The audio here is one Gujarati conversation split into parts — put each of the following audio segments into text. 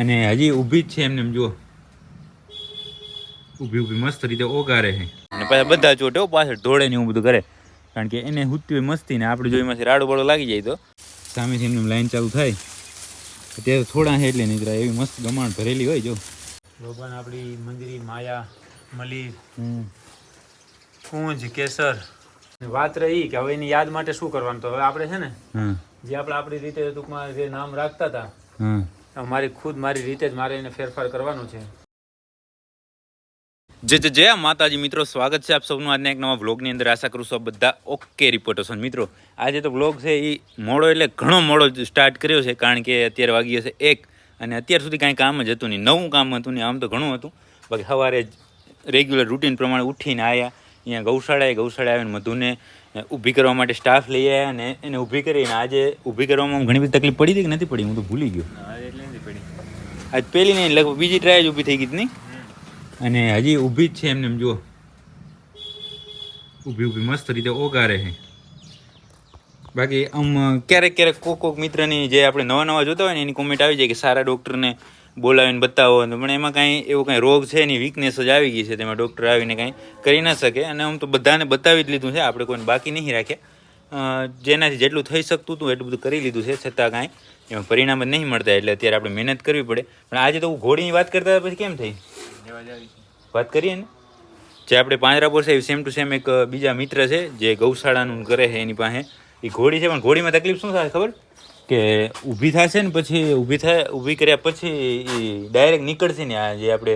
અને હજી ઊભી જ છે એમને એમ જુઓ. ઊભી ઊભી મસ્ત રીતે ઓગારે છે. અને પાછા બધા ચોટે પાછળ ધોળે ને એવું બધું કરે. કારણ કે એને હુતી હોય મસ્તી ને આપણે જો એમાંથી રાડો બાડો લાગી જાય તો. સામેથી એમને લાઈન ચાલુ થાય. અત્યારે થોડા છે એટલે નીકળાય. એવી મસ્ત ગમાણ ભરેલી હોય જો. લોબાન આપણી મંદિરી માયા મલી કુંજ કેસર. વાત રહી કે હવે એની યાદ માટે શું કરવાનું? તો હવે આપણે છે ને જે આપણે આપણી રીતે ટૂંકમાં જે નામ રાખતા હતા મારી ખુદ મારી રીતે જ મારે એને ફેરફાર કરવાનો છે. જે જે જય માતાજી, મિત્રો, સ્વાગત છે આપ સૌનું આજના એક નવા વ્લોગની અંદર. આશા કરું છું બધા ઓકે રિપોર્ટો છો. મિત્રો, આજે તો વ્લોગ છે એ મોડો એટલે ઘણો મોડો સ્ટાર્ટ કર્યો છે, કારણ કે અત્યારે વાગી હશે એક અને અત્યાર સુધી કાંઈ કામ જ હતું નહીં. નવું કામ હતું નહીં, આમ તો ઘણું હતું. બાકી સવારે રેગ્યુલર રૂટીન પ્રમાણે ઉઠીને આવ્યા અહીંયા ગૌશાળાએ ગૌશાળા આવીને મધુને ઊભી કરવા માટે સ્ટાફ લઈ આવ્યા અને એને ઊભી કરીને આજે ઊભી કરવામાં ઘણી બધી તકલીફ પડી હતી કે નથી પડી? હું તો ભૂલી ગયો. આજ પહેલી નહીં, લગભગ બીજી ટ્રાય જ ઊભી થઈ ગઈ નહીં? અને હજી ઊભી જ છે એમને, એમ જુઓ. ઊભી ઊભી મસ્ત રીતે ઓગારે છે. બાકી આમ ક્યારેક ક્યારેક કોક કોક મિત્રની જે આપણે નવા નવા જોતા હોય ને, એની કોમેન્ટ આવી જાય કે સારા ડૉક્ટરને બોલાવીને બતાવો. પણ એમાં કાંઈ એવો કાંઈ રોગ છે, એની વીકનેસ જ આવી ગઈ છે, તેમાં ડૉક્ટર આવીને કાંઈ કરી ના શકે. અને આમ તો બધાને બતાવી જ લીધું છે, આપણે કોઈને બાકી નહીં રાખ્યા. જેનાથી જેટલું થઈ શકતું હતું, એટલું બધું કરી લીધું છે, છતાં કાંઈ એમાં પરિણામ જ નહીં મળતા એટલે અત્યારે આપણે મહેનત કરવી પડે. પણ આજે તો હું ઘોડીની વાત કરતા પછી કેમ થઈ? વાત કરીએ ને? જે આપણે પાંજરાપોર છે સેમ ટુ સેમ એક બીજા મિત્ર છે, જે ગૌશાળાનું કરે છે એની પાસે. એ ઘોડી છે, પણ ઘોડીમાં તકલીફ શું થાય ખબર? કે ઊભી થશે ને પછી ઊભી થાય ઊભી કર્યા પછી એ ડાયરેક્ટ નીકળશે ને આ જે આપણે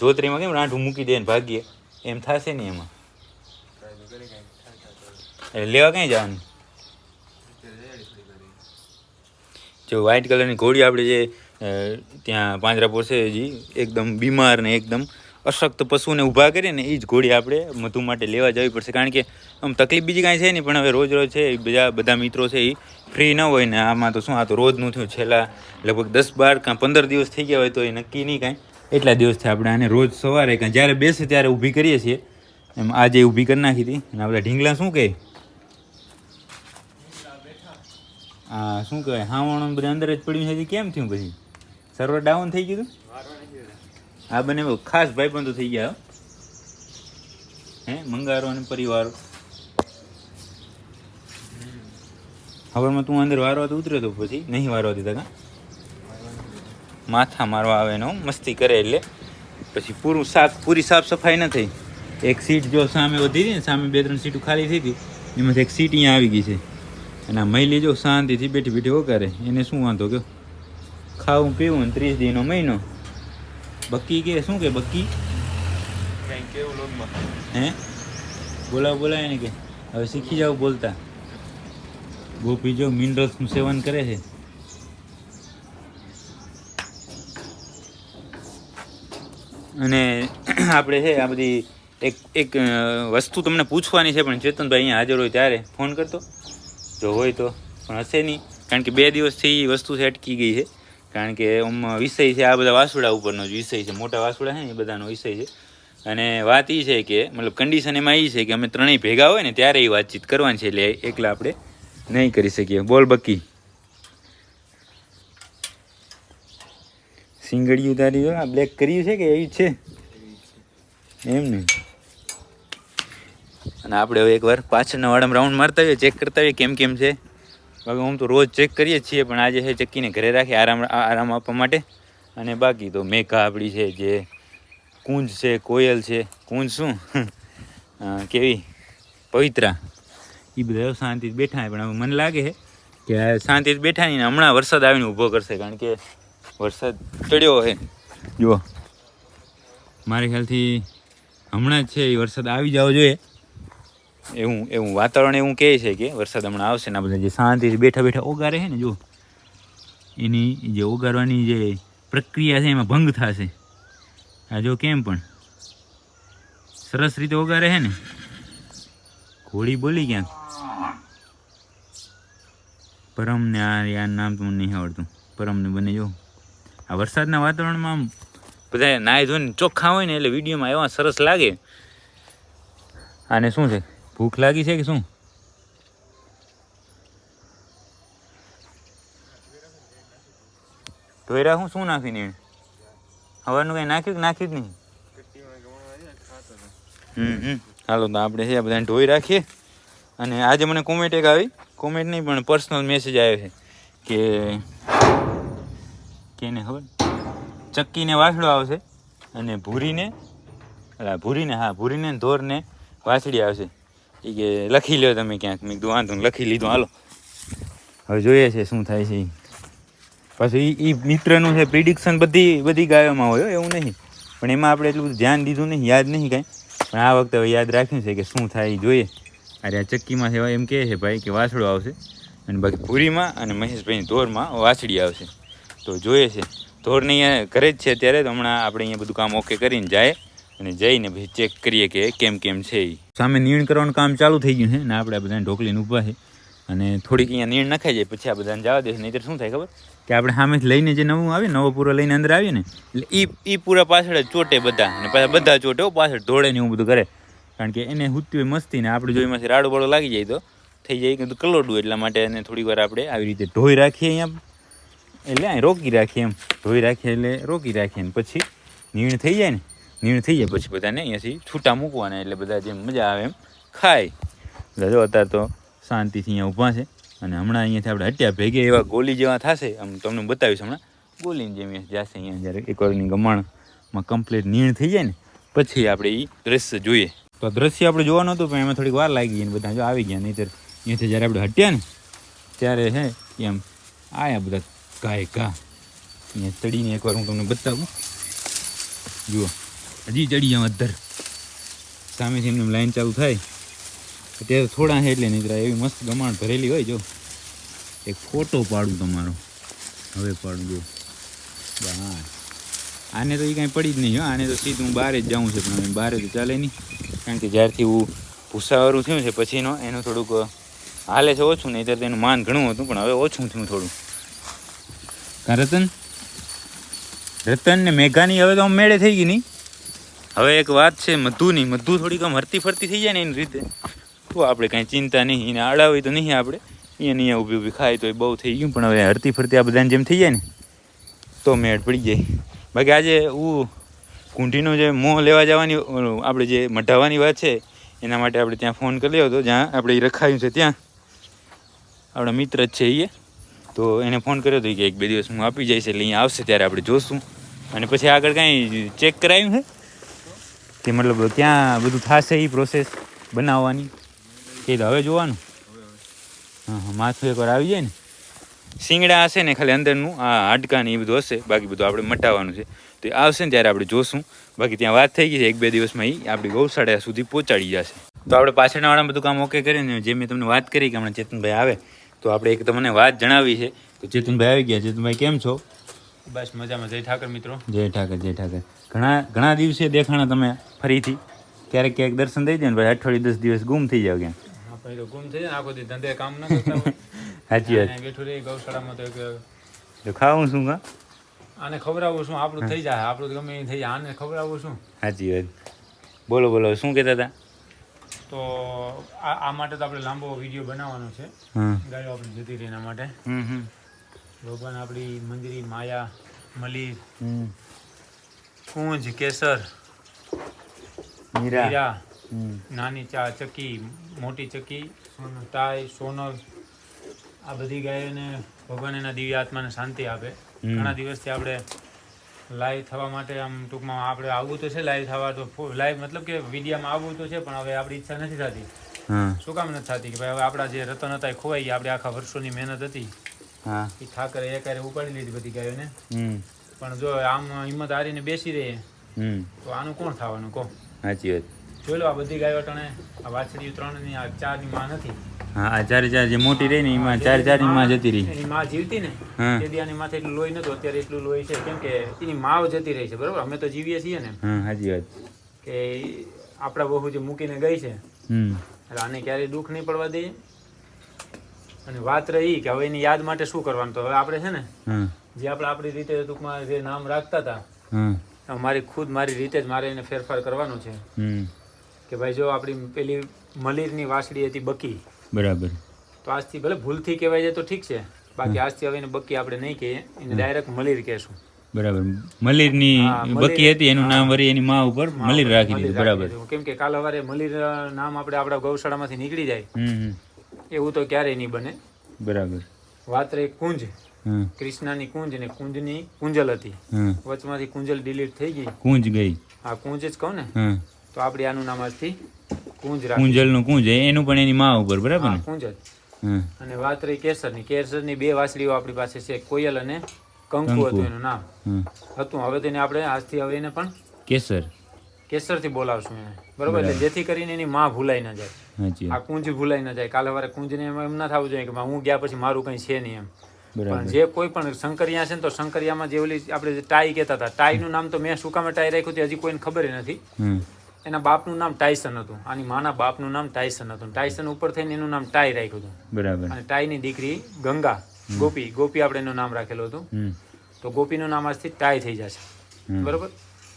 જોતરીમાં કેમ રાંઠું મૂકી દે ને ભાગીએ. એમ થશે ને એમાં. લેવા ક્યાં જવાનું? જો વ્હાઇટ કલરની ઘોડી આપણે જે ત્યાં પાંજરાપોર છે હજી એકદમ બીમાર ને એકદમ અશક્ત પશુને ઊભા કરીએ ને એ જ ઘોડી આપણે મધુ માટે લેવા જવી પડશે. કારણ કે આમ તકલીફ બીજી કાંઈ છે નહીં, પણ હવે રોજ રોજ છે એ બધા બધા મિત્રો છે એ ફ્રી ન હોય ને આમાં તો શું, આ તો રોજનું થયું. છેલ્લા લગભગ દસ બાર કાં પંદર દિવસ થઈ ગયા હોય તો એ નક્કી નહીં કાંઈ. એટલા દિવસથી આપણે આને રોજ સવારે કાં જ્યારે બેસે ત્યારે ઊભી કરીએ છીએ. એમ આજે ઊભી કરી નાખી હતી. અને આ બધા ઢીંગલા શું કહે? આ શું કહેવાય હાવણો બધું અંદર જ પડ્યું છે કેમ થયું પછી? સર્વર ડાઉન થઈ ગયું આ બંને ભાઈ ખાસ ભાઈબંધો થઈ ગયા, હો. મંગારો અને પરિવારો. હવારમાં તું અંદર વારવા તો ઉતર્યો તો પછી? નહીં વારવા દીધા કા? માથા મારવા આવે ને મસ્તી કરે એટલે. પછી પૂરું સાફ, પૂરી સાફ સફાઈ ન થઈ. એક સીટ જો સામે વધી હતી ને, સામે બે ત્રણ સીટો ખાલી થઈ હતી એમાંથી એક સીટ અહીંયા આવી ગઈ છે. અને આ મહિલી જો શાંતિથી બેઠી બેઠી વગારે એને શું વાંધો કયો? ખાવું પીવું ને ત્રીસ દિનો મહિનો. બક્કી કે શું કે બક્કી હે? બોલાવ બોલાય ને કે. હવે શીખી જાવ બોલતા. ગોપી જો મિનરલ્સનું સેવન કરે છે. અને આપણે છે આ બધી એક એક વસ્તુ તમને પૂછવાની છે પણ ચેતનભાઈ અહીંયા હાજર હોય ત્યારે. ફોન કરતો. જો હોય તો પણ હશે નહીં. કારણ કે બે દિવસથી વસ્તુ છે, અટકી ગઈ છે. કારણ કે આમ વિષય છે, આ બધા વાસુડા ઉપરનો જ વિષય છે. મોટા વાસુડા છે ને, એ બધાનો વિષય છે. અને વાત એ છે કે, મતલબ કન્ડિશન એમાં એ છે કે અમે ત્રણેય ભેગા હોય ને, ત્યારે એ વાતચીત કરવાની છે, એટલે એકલા આપણે નહીં કરી શકીએ. બોલ બક્કી સિંગડિયું તારી આ બ્લેક કર્યું છે કે એવી છે? એમ ને. અને આપણે હવે એકવાર પાછળના વાળામાં રાઉન્ડ મારતા હોઈએ ચેક કરતા હોઈએ કેમ કેમ છે. બાકી હું તો રોજ ચેક કરીએ છીએ, પણ આજે છે ચક્કીને ઘરે રાખી આરામ આરામ આપવા માટે. અને બાકી તો મેઘા આપણી છે, જે કુંજ છે, કોયલ છે. કુંજ શું? કેવી? પવિત્રા. એ બધા શાંતિ બેઠા પણ હવે મને લાગે છે કે શાંતિ બેઠા નહીં હમણાં વરસાદ આવીને ઊભો કરશે, કારણ કે વરસાદ ચડ્યો છે. જુઓ. મારા ખ્યાલથી હમણાં જ છે એ વરસાદ આવી જવો જોઈએ. એવું એવું વાતાવરણ એવું કહે છે કે વરસાદ હમણાં આવશે ને બધા જે શાંતિથી બેઠા બેઠા ઓગારે છે ને જો એની જે ઓગારવાની જે પ્રક્રિયા છે એમાં ભંગ થશે. આ જો કેમ પણ? સરસ રીતે ઓગારે છે ને? ઘોડી બોલી ક્યાંક? પરમને આ યાર નામ તો મને નહીં આવડતું. પરમને બને જો આ વરસાદના વાતાવરણમાં બધા નાય ધોઈને ચોખ્ખા હોય ને એટલે વિડીયોમાં એવા સરસ લાગે. આને શું છે? ભૂખ લાગી છે કે શું? ધોયરા હું શું નાખ્યું નીણ હવાનું કંઈ નાખ્યું કે નાખ્યું જ નહીં? હમ હાલો, તો આપણે છે, બધાને ધોઈ રાખીએ. અને આજે મને કોમેન્ટ એક આવી. કોમેન્ટ નહીં, પણ પર્સનલ મેસેજ આવ્યો છે કે કેને ખબર? ચક્કીને વાસડો આવશે અને ભૂરીને, અલા, ભૂરીને, હા, ભૂરીને ધોરને વાસળી આવશે. એ કે લખી લ્યો તમે ક્યાંક. મેં કીધું, વાંધો લખી લીધું. હાલો. હવે જોઈએ છે શું થાય છે. પાછું એ મિત્રનું છે પ્રિડિક્શન બધી બધી ગાયોમાં હોય એવું નહીં. પણ એમાં આપણે એટલું બધું ધ્યાન દીધું નહીં, યાદ નહીં કાંઈ. પણ આ વખતે હવે યાદ રાખ્યું છે કે શું થાય એ જોઈએ. અરે આ ચક્કીમાં છે, એમ કહે છે ભાઈ કે વાસળો આવશે અને બાકી પૂરીમાં અને મહેશભાઈની ધોરમાં વાછડી આવશે. તો જોઈએ છે. ધોરને ઘરે જ છે અત્યારે, તો હમણાં આપણે અહીંયા બધું કામ ઓકે કરીને જાય. અને જઈને પછી ચેક કરીએ કે કેમ કેમ છે એ સામે નીણ કરવાનું કામ ચાલુ થઈ ગયું છે ને આપણે બધાને ઢોકલીને ઊભા છે. અને થોડીક અહીંયા નીણ નખાઈ જાય, પછી આ બધાને જવા દેશે. નહીં શું થાય ખબર? કે આપણે સામેથી લઈને જે નવું આવે, નવો પૂરો લઈને અંદર આવીએ ને, એટલે એ એ પૂરા પાછળ ચોટે બધા. અને પાછા બધા ચોટે પાછળ ધોળે ને એવું બધું કરે. કારણ કે એને હુતી હોય મસ્તી ને આપણે જો એમાંથી રાડો બાડો લાગી જાય તો થઈ જાય. કે કલોડું એટલા માટે એને થોડીક વાર આપણે આવી રીતે ઢોઈ રાખીએ અહીંયા એટલે રોકી રાખીએ એમ. ધોઈ રાખીએ એટલે રોકી રાખીએ ને પછી નીણ થઈ જાય ને નીણ થઈ જાય પછી બધાને અહીંયાથી છૂટા મૂકવાના એટલે બધા જેમ મજા આવે એમ ખાય. એટલે જો અત્યારે તો શાંતિથી અહીંયા ઊભા છે અને હમણાં અહીંયાથી આપણે હટ્યા ભેગે એવા ગોલી જેવા થશે. આમ તમને બતાવીશ હમણાં. ગોલીની જેમ અહીંયા જશે અહીંયા જ્યારે એકવારની ગમાણમાં કમ્પ્લીટ નીણ થઈ જાય ને, પછી આપણે એ દ્રશ્ય જોઈએ. તો દ્રશ્ય આપણે જોવાનું હતું, પણ એમાં થોડીક વાર લાગી ગઈ ને બધા જો આવી ગયા, નહીંતર અહીંયાથી જ્યારે આપણે હટ્યા ને, ત્યારે હે, એમ આયા બધા ગાય ગા અહીંયા ચડીને એકવાર હું તમને બતાવું. જુઓ. હજી ચડી જાઉં અધર સામેથી એમને લાઈન ચાલુ થાય. અત્યારે થોડા છે એટલે નીકળ્યા. એવી મસ્ત ગમાણ ભરેલી હોય જો. એક ફોટો પાડું તમારો. હવે પાડું જો. હા આને તો એ કાંઈ પડી જ નહીં હો. આને તો સીધું હું બહાર જ જાઉં છે, પણ બહાર તો ચાલે નહીં. કારણ કે જ્યારથી હું ભૂસાવાળું થયું છે, પછીનો એનું થોડુંક હાલે છે ઓછું, નહીં ત્યારે તેનું માન ઘણું હતું, પણ હવે ઓછું થયું થોડું. રતન રતન? ને મેઘાની હવે તો આમ મેળે થઈ ગઈ નહીં? હવે એક વાત છે, મધુની. મધુ થોડીક આમ હરતી ફરતી થઈ જાય ને એની રીતે. તો આપણે કાંઈ ચિંતા નહીં, એને અડાવી તો નહીં આપણે. અહીંયા અહીંયા ઊભી ઊભી ખાય તો એ બહુ થઈ ગયું. પણ હવે હરતી ફરતી આ બધાને જેમ થઈ જાય ને, તો મેળ પડી જાય. બાકી આજે હું કુંઠીનો જે મોં લેવા જવાની, આપણે જે મઢાવવાની વાત છે, એના માટે આપણે ત્યાં ફોન કરી હતો, જ્યાં આપણે એ રખાયું છે ત્યાં. આપણા મિત્ર જ છે એ તો એને ફોન કર્યો હતો કે એક બે દિવસ હું આપી જઈશ, એટલે અહીંયા આવશે, ત્યારે આપણે જોશું. અને પછી આગળ કાંઈ ચેક કરાયું છે? કે મતલબ ત્યાં બધું થશે એ પ્રોસેસ બનાવવાની? એ તો હવે જોવાનું. હા હા, માથું એકવાર આવી જાય ને. શિંગડા હશે ને ખાલી અંદરનું, આ હાડકાં ને એ બધું હશે. બાકી બધું આપણે મટાવવાનું છે. તો એ આવશે ને ત્યારે આપણે જોશું. બાકી ત્યાં વાત થઈ ગઈ છે, એક બે દિવસમાં એ આપણી ગૌશાળા સુધી પહોંચાડી જશે. તો આપણે પાછળના વાળા બધું કામ ઓકે કરીને જે મેં તમને વાત કરી કે હમણાં ચેતનભાઈ આવે, તો આપણે એક તમને વાત જણાવી છે. તો ચેતનભાઈ આવી ગયા. ચેતનભાઈ, કેમ છો? બસ મજામાં. જય ઠાકર મિત્રો. જય ઠાકર જય ઠાકર. ઘણા ઘણા દિવસે દેખાણા તમે ફરીથી. ક્યારેક ક્યારેક દર્શન થઈ જાય ને ભાઈ અઠવાડિયે દસ દિવસ ગુમ થઈ જાવ ક્યાં આપણે તો ગુમ થઈ જાય આખો દી ધંધે કામ ન કરતા સાચી વાત. બેઠું રહી ગૌશાળામાં તો એક ખાવું શું કા આને ખવડાવવું શું? આપણું થઈ જાય આપણું ગમે એ થઈ જાય. આને ખવડાવવું શું? સાચી વાત. બોલો બોલો શું કહેતા હતા? તો આ આ માટે તો આપણે લાંબો વીડિયો બનાવવાનો છે. ગાયો આપણે જતી રહી એના માટે. હમ હમ. ભગવાન આપણી મંદિરી માયા મલીર કુંજ કેસર હીરા નાની ચા ચક્કી મોટી ચક્કી ટાઈ સોનલ આ બધી ગાયોને ભગવાન એના દિવ્ય આત્માને શાંતિ આપે. ઘણા દિવસથી આપણે લાઈવ થવા માટે આમ ટૂંકમાં આપણે આવવું તો છે લાઈવ થવા તો લાઈવ મતલબ કે વિડીયામાં આવવું તો છે પણ હવે આપણી ઈચ્છા નથી થતી. શું કામ નથી થતી કે ભાઈ હવે આપણા જે રતન હતા એ ખોવાઈ ગયા આપણે આખા વર્ષોની મહેનત હતી. હા. એ ઠાકરે એકારે ઉપાડી લીધી બધી ગાયોને. હમ. પણ જો આમ હિંમત હારીને બેસી રહીએ હમ. તો આનું કોણ થવાનું કહો? સાચી વાત. જોઈ લો આ બધી ગાયો અટાણે આ વાછડી ત્રણની આ ચારની માં નથી. હા ચાર ચાર જે મોટી રહી ને એમાં ચાર ચારની માં જતી રહી. એની માં જીવતી ને હા. તે દી આની માથે એટલું લોહી નતું અત્યારે એટલું લોહી છે કેમ કે એની માવ જતી રહી છે બરોબર? અમે તો જીવીએ છીએ ને. હા સાચી વાત. કે આપણા બહુ જે મૂકીને ગઈ છે એટલે આને ક્યારેય દુઃખ નહીં પડવા દઈએ. અને વાત રહી કે હવે એની યાદ માટે શું કરવાનું? તો હવે આપણે છે ને જે આપણે આપણી રીતે ટૂંકમાં જે નામ રાખતા હતા મારી ખુદ મારી રીતે જ મારે એને ફેરફાર કરવાનો છે. કે ભાઈ જો આપણી પેલી મલિરની વાસળી હતી બકી. બરાબર. તો આજથી ભલે ભૂલથી કહેવાય જાય તો ઠીક છે. બાકી આજથી હવે એને બક્કી આપણે નહીં કહીએ. એને ડાયરેક્ટ મલીર કહેશું. બરાબર. મલિરની. બકી હતી એનું નામ વરી એની માં ઉપર મલિર રાખી દીધું. બરાબર. કેમ કે કાલ સવારે મલીર નામ આપણે આપણા ગૌશાળામાંથી નીકળી જાય. એવું તો ક્યારેય નહીં બને. બરાબર. વાત રહી કુંજ કૃષ્ણની કુંજ ને કુંજની કુંજલ હતી. હા. વચમાંથી કુંજલ ડિલીટ થઈ ગઈ. કુંજ ગઈ. આ કુંજ જ કહું ને? તો આપણે આનું નામ આજથી કુંજ કુંજલનું કુંજ એનું પણ એની માં ઉપર બરાબર ને? કુંજ અને વાત રહી કેસરની કેસરની બે વાસળીઓ આપણી પાસે છે કોયલ અને કંકુ કંકુ. હતું એનું નામ. હતું. હવે તેને આપણે આજથી હવે એને પણ કેસર. કેસરથી બોલાવશું એને. બરોબર? એટલે જેથી કરીને એની માં ભૂલાઈ ના જાય. આ કુંજ ભૂલાઈ ના જાય. કાલે વારે કુંજને એમ ના થવું જોઈએ કે હું ગયા પછી મારું કંઈ છે નહીં એમ. પણ જે કોઈ પણ શંકરિયા છે ને તો શંકરિયામાં જે ઓલી આપણે જે ટાઈ કહેતા હતા ટાઈનું નામ તો મેં સુકામે કામે ટાઈ રાખ્યું હતું હજી કોઈને ખબર નથી. એના બાપનું નામ ટાઇસન હતું. આની માના બાપનું નામ ટાયસન હતું. ટાયસન ઉપર થઈને એનું નામ ટાઈ રાખ્યું હતું. બરાબર. અને ટાઈની દીકરી ગંગા. ગોપી. ગોપી આપણે એનું નામ રાખેલું હતું. તો ગોપીનું નામ આજથી ટાઈ થઈ જશે. બરોબર?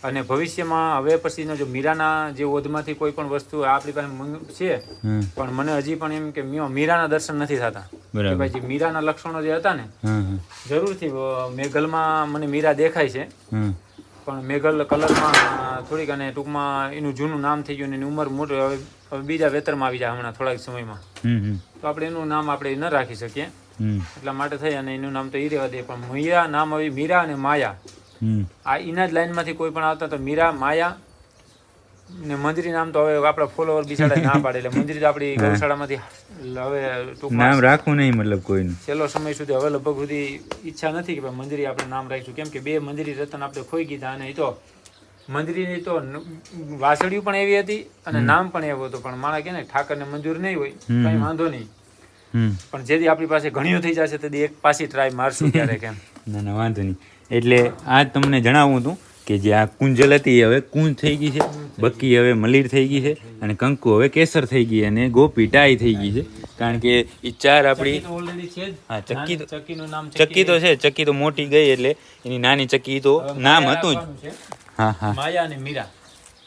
અને ભવિષ્યમાં હવે પછીનો જો મીરાના જે ઓધમાંથી કોઈ પણ વસ્તુ આપણી પાસે છે પણ મને હજી પણ એમ કે મીરાના દર્શન નથી થતા. બરાબર. જે મીરાના લક્ષણો જે હતા ને જરૂરથી મેઘલમાં મને મીરા દેખાય છે. પણ મેઘલ કલરમાં થોડીક અને ટૂંકમાં એનું જૂનું નામ થઈ ગયું એની ઉંમર મોટી હવે બીજા વેતરમાં આવી જાય હમણાં થોડાક સમયમાં. તો આપણે એનું નામ આપણે ન રાખી શકીએ. એટલા માટે થઈ અને એનું નામ તો એ રહેવા દે. પણ મીરા નામ આવી મીરા અને માયા. આ એના જ લાઈનમાંથી કોઈ પણ આવતા તો મીરા માયા ને મંજરી નામ તો હવે આપણા ફોલોવર બિચારા ના પાડે. એટલે મંજરી તો આપણી ગૌશાળામાંથી હવે નામ રાખવું નહીં મતલબ કોઈનું. છેલ્લો સમય સુધી હવે લગભગ સુધી ઈચ્છા નથી કે ભાઈ મંજરી આપણે નામ રાખીશું કેમ કે બે મંજરી રતન આપણે ખોઈ ગીધા અને એ તો મંજરીની તો વાસળિયું પણ એવી હતી અને નામ પણ એવું હતું. પણ માણા કે ને ઠાકરને મંજૂર નહીં હોય કઈ વાંધો નહીં. પણ જેથી આપણી પાસે ઘણીઓ થઈ જશે તેથી એક પાછી ટ્રાય મારશું ક્યારેક એમ. ના ના વાંધો નહીં. એટલે આ તમને જણાવું હતું કે જે આ કુંજલ હતી એ હવે કુંજ થઈ ગઈ છે બક્કી હવે મલીર થઈ ગઈ છે અને કંકુ હવે કેસર થઈ ગઈ અને ગોપી ટાઈ થઈ ગઈ છે. કારણ કે એ ચાર આપણી છે હા, ચક્કી ચક્કીનું નામ ચક્કી તો છે. ચક્કી તો મોટી ગઈ એટલે એની નાની ચક્કી તો નામ હતું જ. હા હા. માયા અને મીરા.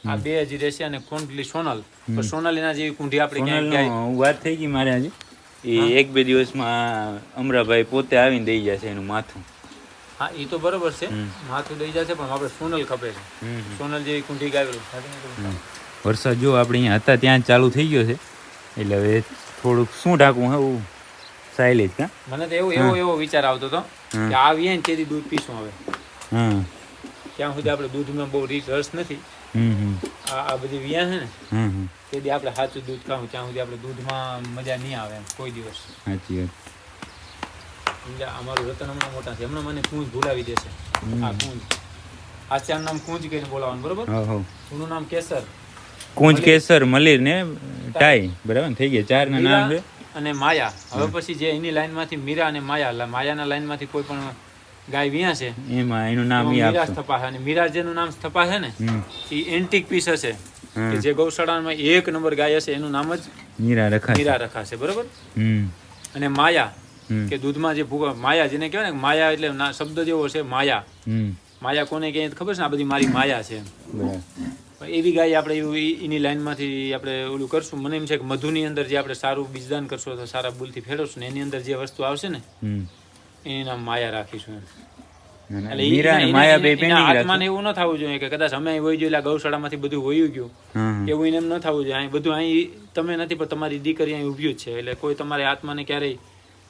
આ બે હજી રહેશે અને કુંડલી સોનલ. તો સોનલ એના જેવી કુંડી આપણે ક્યાંય વાત થઈ ગઈ મારે આજે. એ એક બે દિવસમાં અમરાભાઈ પોતે આવીને દઈ જશે એનું માથું. હા એ તો બરોબર છે. માથું દઈ જશે પણ આપણે સોનલ ખપે છે. સોનલ જેવી કુંઠી ગાવેલું. વરસાદ જો આપણે અહીંયા હતા ત્યાં ચાલુ થઈ ગયો છે. એટલે હવે થોડુંક શું ઢાંકવું એવું સાયલેજ કા મને તો એવો એવો એવો વિચાર આવતો હતો. કે આવીએ ને તેથી દૂધ પીશું હવે. હા ત્યાં સુધી આપણે દૂધમાં બહુ રીચ રસ નથી. આ બધી વ્યા છે ને તેથી આપણે સાચું દૂધ ખાવું ત્યાં સુધી આપણે દૂધમાં મજા નહીં આવે એમ કોઈ દિવસ. સાચી વાત. એટલે અમારું રતન હમણાં મોટા છે. હમણાં મને કુંજ ભૂલાવી દેશે. આ કુંજ. આચાર નામ કુંજ કહીને બોલાવવાનું બરોબર? હો નામ કેસર. કુંજ કેસર મલિર ને ટાઈ. બરાબર થઈ ગયા ચાર ના નામ છે. અને માયા. હવે પછી જે એની લાઈનમાંથી મીરા અને માયા માયાના લાઈનમાંથી કોઈ પણ ગાય વિયા છે એમાં એનું નામ મીરા સ્થપા છે. અને મીરા જેનું નામ સ્થપા છે ને એ એન્ટિક પીસ હશે. કે જે ગૌશાળામાં એક નંબર ગાય હશે એનું નામ જ મીરા રખા મીરા રખાશે બરોબર? અને માયા કે દૂધમાં જે ભૂગા માયા જેને કહેવાય ને માયા એટલે શબ્દ જેવો છે માયા. માયા કોને કહે ખબર છે આ બધી મારી માયા છે. એવી ગાય આપણે એની લાઈનમાંથી આપણે ઓલું કરશું. મને એમ છે કે મધુની અંદર જે આપણે સારું બીજદાન કરશો અથવા સારા બુલથી ફેરવશું ને એની અંદર જે વસ્તુ આવશે ને એની નામ માયા રાખીશું એમ. એટલે આત્માને એવું ન થવું જોઈએ કે કદાચ અમે હોય જોઈએ ગૌશાળામાંથી બધું હોયું ગયું. એવું એને એમ ન થવું જોઈએ. બધું અહીં તમે નથી પણ તમારી દીકરી અહીં ઉભ્યું જ છે. એટલે કોઈ તમારે આત્માને ક્યારેય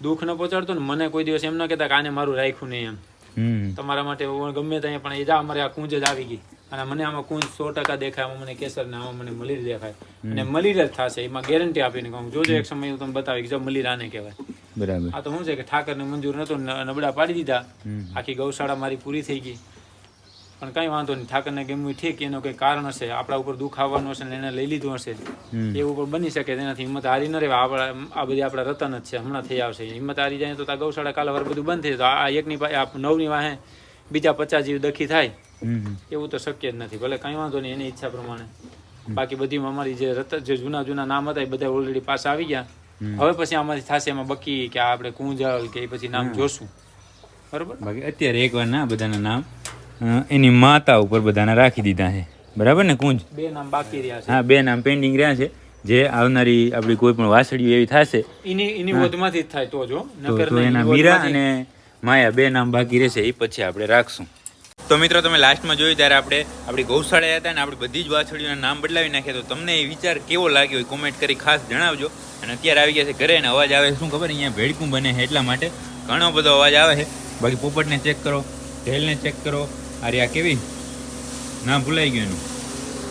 દુઃખ ન પહોંચાડતો ને મને કોઈ દિવસ એમ ન કહેતા કે આને મારું રાખ્યું નહીં એમ. તમારા માટે ગમે ત્યાં પણ એ જા અમારે આ કુંજ જ આવી ગઈ. અને મને આમાં કુંજ સો ટકા દેખાય આમાં મને કેસર ને આમાં મને મલીર દેખાય. અને મલીર જ થશે એમાં ગેરંટી આપીને કહું. જોજો એક સમય હું તમને બતાવી કે જો મલીર આને કહેવાય. બરાબર. આ તો શું છે કે ઠાકરને મંજૂર નતો નબળા પાડી દીધા. આખી ગૌશાળા મારી પૂરી થઈ ગઈ. પણ કઈ વાંધો નહીં. ઠાકરને ગમ્યું ઠીક એનો કંઈ કારણ હશે આપણા ઉપર દુઃખ આવવાનું હશે ને એને લઈ લીધું હશે. એવું પણ બની શકે તેનાથી હિંમત હારી ન રહેવા આપણા આ બધી આપણા રતન જ છે હમણાં થઈ આવશે. હિંમત હારી જાય તો આ ગૌશાળા કાલે વાર બધું બંધ થઈ જાય. આ એકની પાસે નવની વાહે બીજા પચાસ જીવ દખી થાય. એવું તો શક્ય જ નથી. ભલે કઈ વાંધો નહીં એની ઈચ્છા પ્રમાણે. બાકી બધી અમારી જે રત જે જૂના જૂના નામ હતા એ બધા ઓલરેડી પાસે આવી ગયા. હવે પછી આમાંથી થશે એમાં બકી કે આ આપણે કુંજલ કે એ પછી નામ જોશું. બરોબર? બાકી અત્યારે એકવાર ના બધાના નામ. એની માતા ઉપર બધાના રાખી દીધા છે. બરાબર ને કુંજ? બે નામ બાકી રહ્યા છે. હા બે નામ પેન્ડિંગ રહ્યા છે. જે આવનારી આપણી કોઈ પણ વાસળીઓ એવી થશે એની એની વધમાંથી જ થાય તો જો તો એના મીરા અને માયા બે નામ બાકી રહેશે એ પછી આપણે રાખશું. તો મિત્રો તમે લાસ્ટમાં જોયું ત્યારે આપણે આપણી ગૌશાળા હતા ને આપણી બધી જ વાછડીઓના નામ બદલાવી નાખ્યા. તો તમને એ વિચાર કેવો લાગ્યો કોમેન્ટ કરી ખાસ જણાવજો. અને અત્યારે આવી ગયા છે ઘરે અને અવાજ આવે શું ખબર અહીંયા ભેડકું બને છે એટલા માટે ઘણો બધો અવાજ આવે છે. બાકી પોપટને ચેક કરો ઢેલને ચેક કરો અરે આ કેવી? ના ભૂલાઈ ગયું એનું.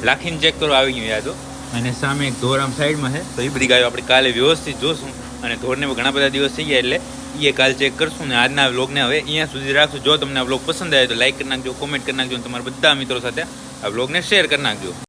લાખીને ચેક કરો આવી ગયું યાદ. અને સામે એક ઢોર આમ સાઈડમાં છે. તો એ બધી ગાયો આપણે કાલે વ્યવસ્થિત જોશું. અને ઢોરને ઘણા બધા દિવસ થઈ ગયા એટલે એ કાલ ચેક કરશું ને આજના વ્લોગને હવે અહીંયા સુધી રાખશું. જો તમને આ વ્લોગ પસંદ આવે તો લાઈક કરી નાખજો કોમેન્ટ કરી નાખજો તમારા બધા મિત્રો સાથે આ વ્લોગને શેર કરી નાખજો.